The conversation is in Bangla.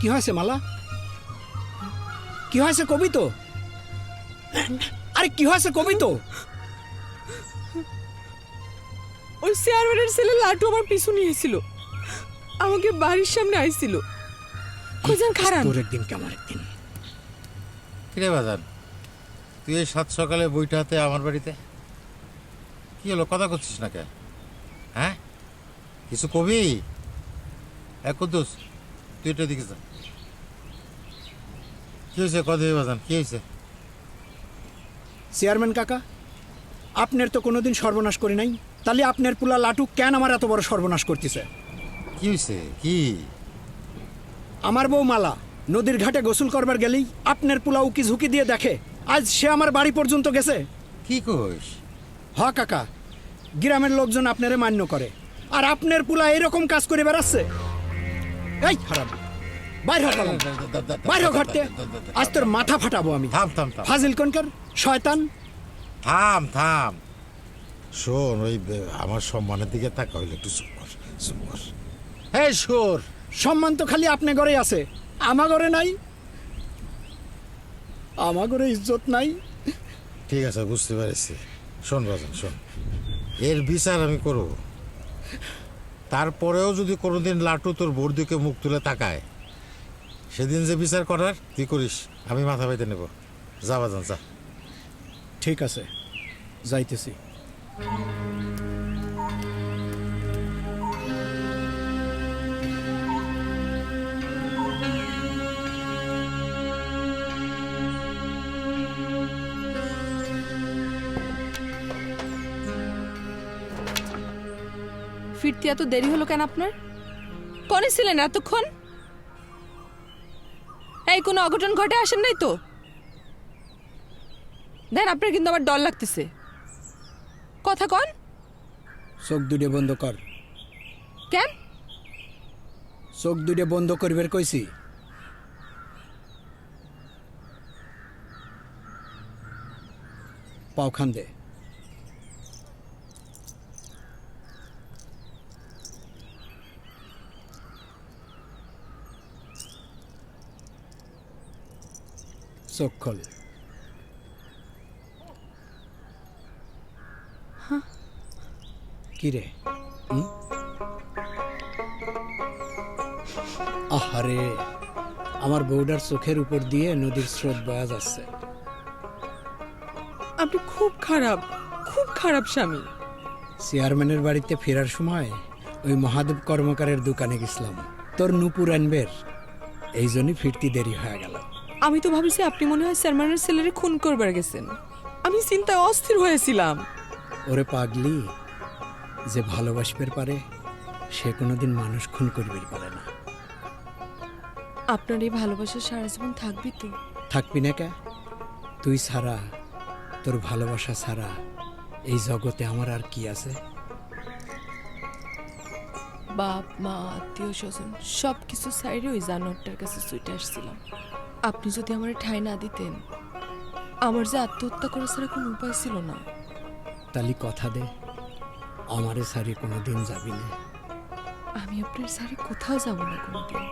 কি হয়েছে মালা? কি হয়েছে কবি তো আরে কি হয়েছে কবি তো ওই চেয়ারম্যানের ছেলে লাটু আমার পিছু নিয়েছিল। আমাকে বাড়ির সামনে আইছিল। খুঁজান খারাপ। তোর একদিন কেমন একদিন? কিরে বাজান তুই এই সাত সকালে বইটাতে আমার বাড়িতে? কি হলো কথা করছিস না কে হ্যাঁ? কিছু কবি? এক কুদ্দুস তুই এটা দিকে যা। কি হয়েছে কথা বাজান কি হয়েছে চেয়ারম্যান কাকা আপনার তো কোনোদিন সর্বনাশ করি নাই। তাহলে আপনার পুলা লাটু কেন আমার এত বড় সর্বনাশ করতেছে? কি হয়েছে কি? আমার বউ মালা নদীর ঘাটে গোসল করবার গেলেই আপনার পুলা উকি ঝুঁকি দিয়ে দেখে আজ সে আমার বাড়ি পর্যন্ত গেছে। কি কইস? হ কাকা গ্রামের লোকজন আপনারে মান্য করে আর আপনার পুলা এরকম কাজ করে বেড়াচ্ছে। এই খারাপ বাইর হ। বাইর হ ঘরতে। আজ তোর মাথা ফাটাবো আমি। থাম থাম থাম। ফাজিল কনকার শয়তান। থাম থাম। শোন ওই আমার সম্মানের দিকে তাকা হইলে একটু চুপ কর চুপ কর। হ্যাঁ শোর। সম্মান তো খালি আপনি ঘরে আছে। আমার ঘরে নাই। আমার ঘরে ইজ্জত নাই। ঠিক আছে বুঝতে পেরেছি। শোন বাজান শোন। এর বিচার আমি করব। তারপরেও যদি কোনোদিন লাটু তোর বর্দিকে মুখ তুলে তাকায় সেদিন যে বিচার করার তুই করিস? আমি মাথা পাইতে নেব। যা বাজান যা। ঠিক আছে। যাইতেছি। ফিরতে এত দেরি হলো কেন আপনার? কনে ছিলেন এতক্ষণ? এই কোনো অঘটন ঘটে আসেন নাই তো? দেন আপনার কিন্তু আমার ডর লাগতেছে। কথা কন। চোখ দুটে বন্ধ কর। কেন? চোখ দুটে বন্ধ করবার কইছি। পাওখান দে। চোখ খোল কি রে? হুম? আহারে আমার বউডার চোখের উপর দিয়ে নদীর স্রোত বয়া যাচ্ছে। আপনি খুব খারাপ খুব খারাপ স্বামী। চেয়ারম্যানের বাড়িতে ফেরার সময় ওই মহাদেব কর্মকারের দোকানে গেছিলাম। তোর নুপুর আনবের। এই জন্যই ফিরতি দেরি হয়ে গেল। আমি তো ভাবছি আপনি মনে হয় চেয়ারম্যানের ছেলেরে খুন করবার গেছেন। আমি চিন্তায় অস্থির হয়েছিলাম। ওরে পাগলি যে ভালোবাসবের পারে সে কোনোদিন মানুষ খুন করবের পারে না। আপনার এই ভালোবাসা সারা জীবন থাকবি তো? থাকবি না কে? তুই ছাড়া তোর ভালোবাসা ছাড়া এই জগতে আমার আর কি আছে? বাপ মা আত্মীয় স্বজন সব কিছু সাইডে ওই জানোয়ারটার কাছে ছুটে আসছিলাম। আপনি যদি আমার ঠাঁই না দিতেন আমার যে আত্মহত্যা করা ছাড়া কোনো উপায় ছিল না। তালি কথা দে আমারে সারি কোনো দিন যাবি না। আমি আপনার সারি কোথাও যাব না কোনোদিন।